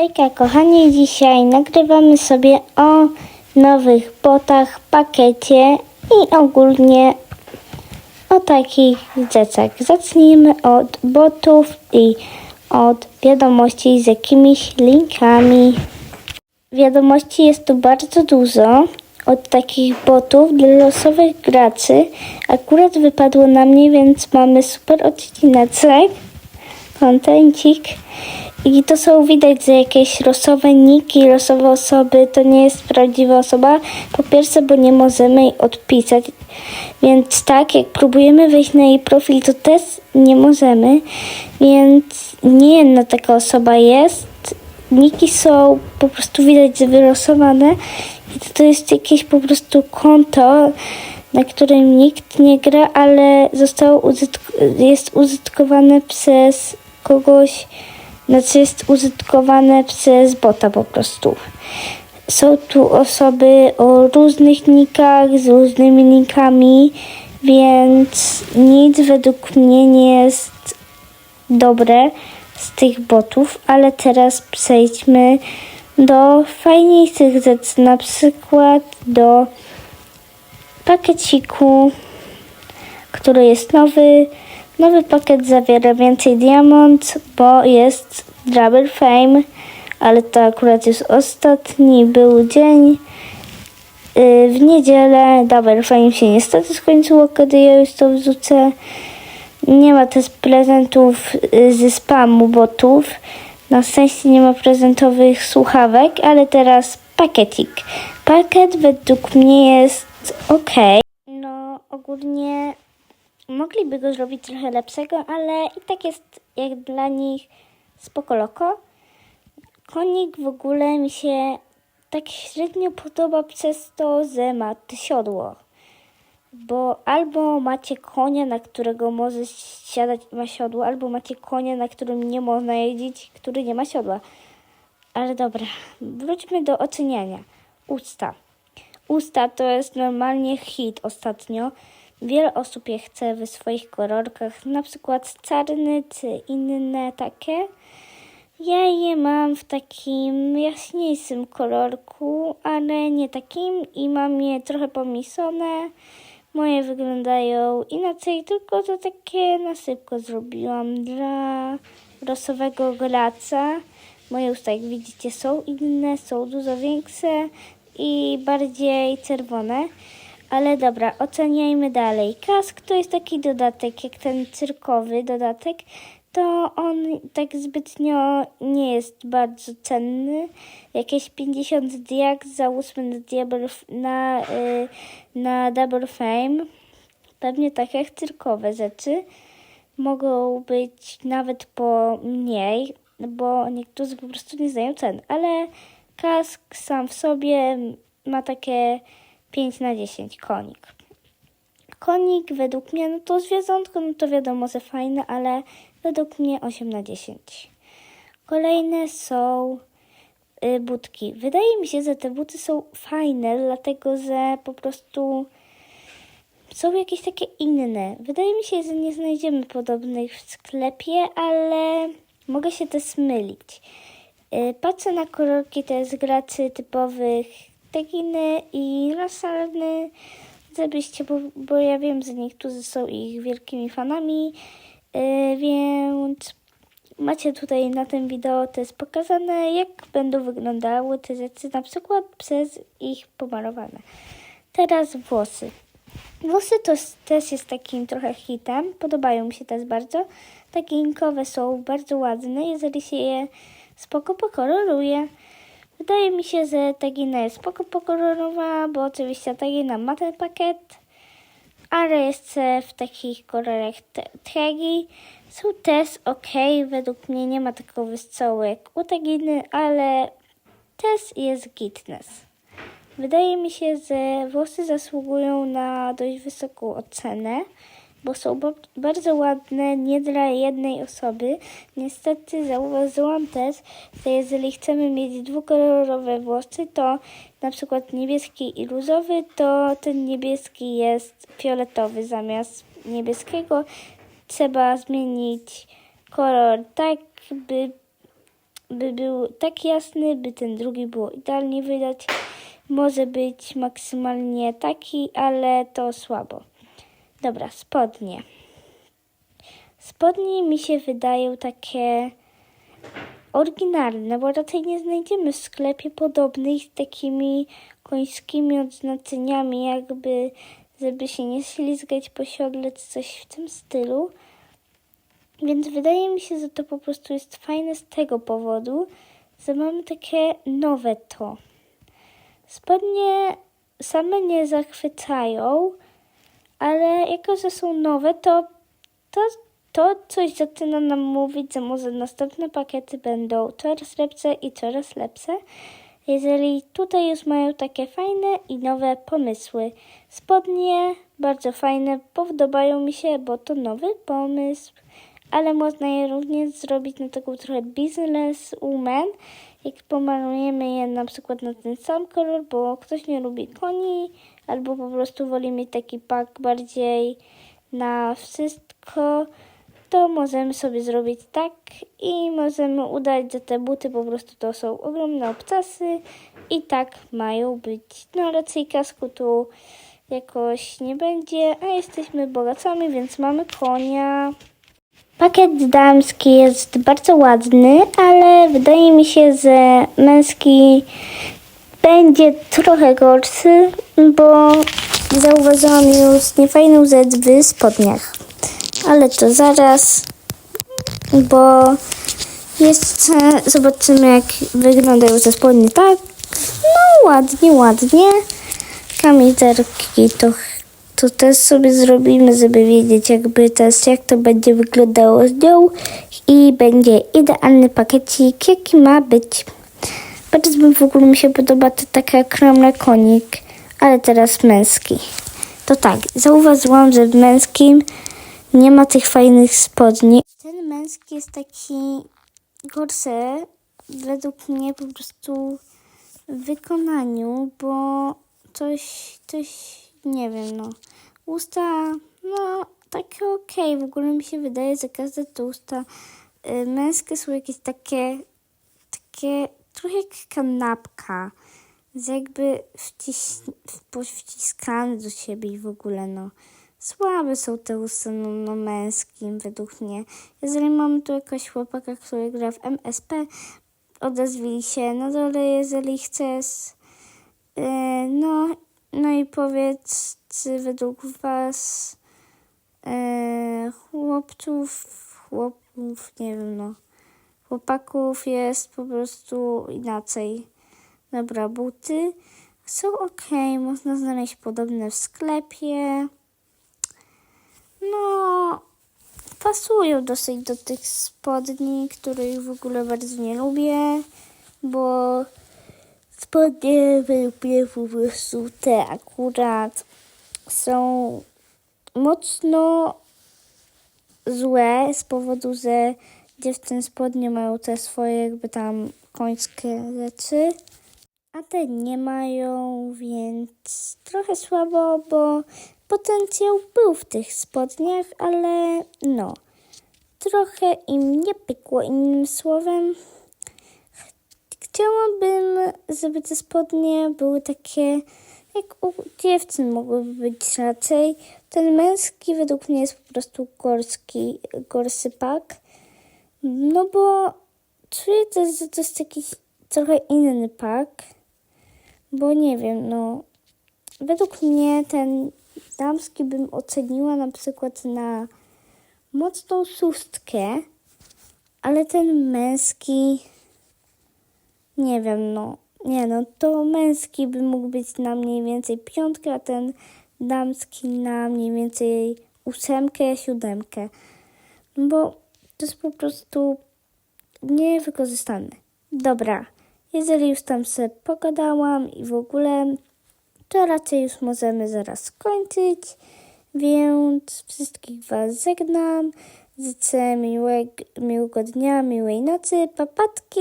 Hejka kochani, dzisiaj nagrywamy sobie o nowych botach, pakiecie i ogólnie o takich rzeczach. Zacznijmy od botów i od wiadomości z jakimiś linkami. Wiadomości jest tu bardzo dużo od takich botów dla losowych graczy. Akurat wypadło na mnie, więc mamy super odcineczek, kontencik. I to są widać, że jakieś losowe niki, losowe osoby, to nie jest prawdziwa osoba. Po pierwsze, bo nie możemy jej odpisać. Więc tak, jak próbujemy wejść na jej profil, to też nie możemy. Więc nie jedna taka osoba jest. Niki są po prostu widać, wylosowane. I to, to jest jakieś po prostu konto, na którym nikt nie gra, ale zostało użytk- jest użytkowane przez kogoś, znaczy jest użytkowane przez bota po prostu. Są tu osoby o różnych nikach, z różnymi nikami, więc nic według mnie nie jest dobre z tych botów, ale teraz przejdźmy do fajniejszych rzeczy, na przykład do pakieciku, który jest nowy. Nowy pakiet zawiera więcej diamont, bo jest Double Fame, ale to akurat jest ostatni był dzień. Yy, W niedzielę Double Fame się niestety skończyło, kiedy ja już to wrzucę. Nie ma też prezentów y, ze spamu botów. Na szczęście nie ma prezentowych słuchawek, ale teraz pakiecik. Pakiet według mnie jest ok. No ogólnie mogliby go zrobić trochę lepszego, ale i tak jest jak dla nich spoko loko. Konik w ogóle mi się tak średnio podoba przez to, że ma siodło. Bo albo macie konia, na którego może siadać ma siodło, albo macie konia, na którym nie można jeździć, który nie ma siodła. Ale dobra, wróćmy do oceniania. Usta. Usta to jest normalnie hit ostatnio. Wiele osób je chce w swoich kolorkach, na przykład czarny czy inne takie. Ja je mam w takim jaśniejszym kolorku, ale nie takim i mam je trochę pomisone. Moje wyglądają inaczej, tylko to takie na szybko zrobiłam dla rosowego gracza. Moje usta, jak widzicie, są inne, są dużo większe i bardziej czerwone. Ale dobra, oceniajmy dalej. Kask to jest taki dodatek, jak ten cyrkowy dodatek, to on tak zbytnio nie jest bardzo cenny. Jakieś 50 diak załóżmy na, diabel, na, y, na Double Fame. Pewnie tak jak cyrkowe rzeczy. Mogą być nawet po mniej, bo niektórzy po prostu nie znają cen. Ale kask sam w sobie ma takie 5 na 10 konik. Konik według mnie, no to zwierzątko, no to wiadomo, że fajne, ale według mnie 8 na 10. Kolejne są y, budki. Wydaje mi się, że te buty są fajne, dlatego że po prostu są jakieś takie inne. Wydaje mi się, że nie znajdziemy podobnych w sklepie, ale mogę się też mylić. Y, Patrzę na kolorki też graczy typowych Teginy i Lasalny, żebyście, bo, bo ja wiem, że niektórzy są ich wielkimi fanami, y, więc macie tutaj na tym wideo też pokazane, jak będą wyglądały te rzeczy, na przykład przez ich pomalowane. Teraz włosy. Włosy to też jest takim trochę hitem, podobają mi się też bardzo. Taginkowe są bardzo ładne, jeżeli się je spoko pokoloruje. Wydaje mi się, że Tagina jest spoko pokolorowa, bo oczywiście Tagina ma ten pakiet, ale jeszcze w takich kolorach Tagi są też ok. Według mnie nie ma takiego wystrzału jak u Taginy, ale też jest gitness. Wydaje mi się, że włosy zasługują na dość wysoką ocenę, bo są ba- bardzo ładne nie dla jednej osoby. Niestety zauważyłam też, że jeżeli chcemy mieć dwukolorowe włosy, to na przykład niebieski i różowy, to ten niebieski jest fioletowy zamiast niebieskiego. Trzeba zmienić kolor tak, by by był tak jasny, by ten drugi było idealnie widać. Może być maksymalnie taki, ale to słabo. Dobra, spodnie. Spodnie mi się wydają takie oryginalne, bo raczej nie znajdziemy w sklepie podobnych z takimi końskimi odznaczeniami, jakby, żeby się nie ślizgać po siodle, czy coś w tym stylu. Więc wydaje mi się, że to po prostu jest fajne z tego powodu, że mamy takie nowe to. Spodnie same nie zachwycają, ale jako, że są nowe, to to, to coś zaczyna nam mówić, że może następne pakiety będą coraz lepsze i coraz lepsze. Jeżeli tutaj już mają takie fajne i nowe pomysły. Spodnie bardzo fajne, podobają mi się, bo to nowy pomysł, ale można je również zrobić na taką trochę business woman, jak pomalujemy je na przykład na ten sam kolor, bo ktoś nie lubi koni, albo po prostu woli mieć taki pak bardziej na wszystko, to możemy sobie zrobić tak i możemy udać, że te buty po prostu to są ogromne obcasy i tak mają być. No raczej kasku tu jakoś nie będzie, a jesteśmy bogacami, więc mamy konia. Pakiet damski jest bardzo ładny, ale wydaje mi się, że męski będzie trochę gorszy, bo zauważyłam już niefajną rzecz w spodniach. Ale to zaraz, bo jeszcze zobaczymy jak wyglądają te spodnie. Tak, no ładnie, ładnie. Kamizelki to, to też sobie zrobimy, żeby wiedzieć jakby też jak to będzie wyglądało z nią i będzie idealny pakiecik, jaki ma być. Bardzo w ogóle mi się podoba to taka kromna konik, ale teraz męski. To tak, zauważyłam, że w męskim nie ma tych fajnych spodni. Ten męski jest taki gorszy według mnie po prostu w wykonaniu, bo coś, coś, nie wiem, no. Usta, no, takie okej. W ogóle mi się wydaje, że każde te usta y, męskie są jakieś takie, takie trochę jak kanapka. Że jakby wciś, w- wciskane do siebie i w ogóle, no. Słabe są te usta no, no męskim według mnie. Jeżeli mamy tu jakiegoś chłopaka, który gra w MSP, odezwij się na dole, jeżeli chcesz. E, No, no i powiedz, czy według Was e, chłopców, chłopów, nie wiem, no, chłopaków jest po prostu inaczej. Dobra, buty są ok, można znaleźć podobne w sklepie. No, pasują dosyć do tych spodni, których w ogóle bardzo nie lubię, bo spodnie mnie po prostu te akurat są mocno złe z powodu, że dziewczyny spodnie mają te swoje jakby tam końskie rzeczy, a te nie mają, więc trochę słabo, bo potencjał był w tych spodniach, ale no, trochę im nie pykło innym słowem. Chciałabym, żeby te spodnie były takie, jak u dziewczyn mogłyby być raczej. Ten męski według mnie jest po prostu gorski, gorsy pak. No bo czuję też, że to jest jakiś trochę inny pak. Bo nie wiem, no. Według mnie ten damski bym oceniła na przykład na mocną szóstkę, ale ten męski nie wiem, no. Nie no, to męski by mógł być na mniej więcej piątkę, a ten damski na mniej więcej ósemkę, siódemkę. No Bo to jest po prostu niewykorzystane. Dobra, jeżeli już tam sobie pogadałam i w ogóle, to raczej już możemy zaraz skończyć. Więc wszystkich Was żegnam. Życzę miłego, miłego dnia, miłej nocy. Papatki!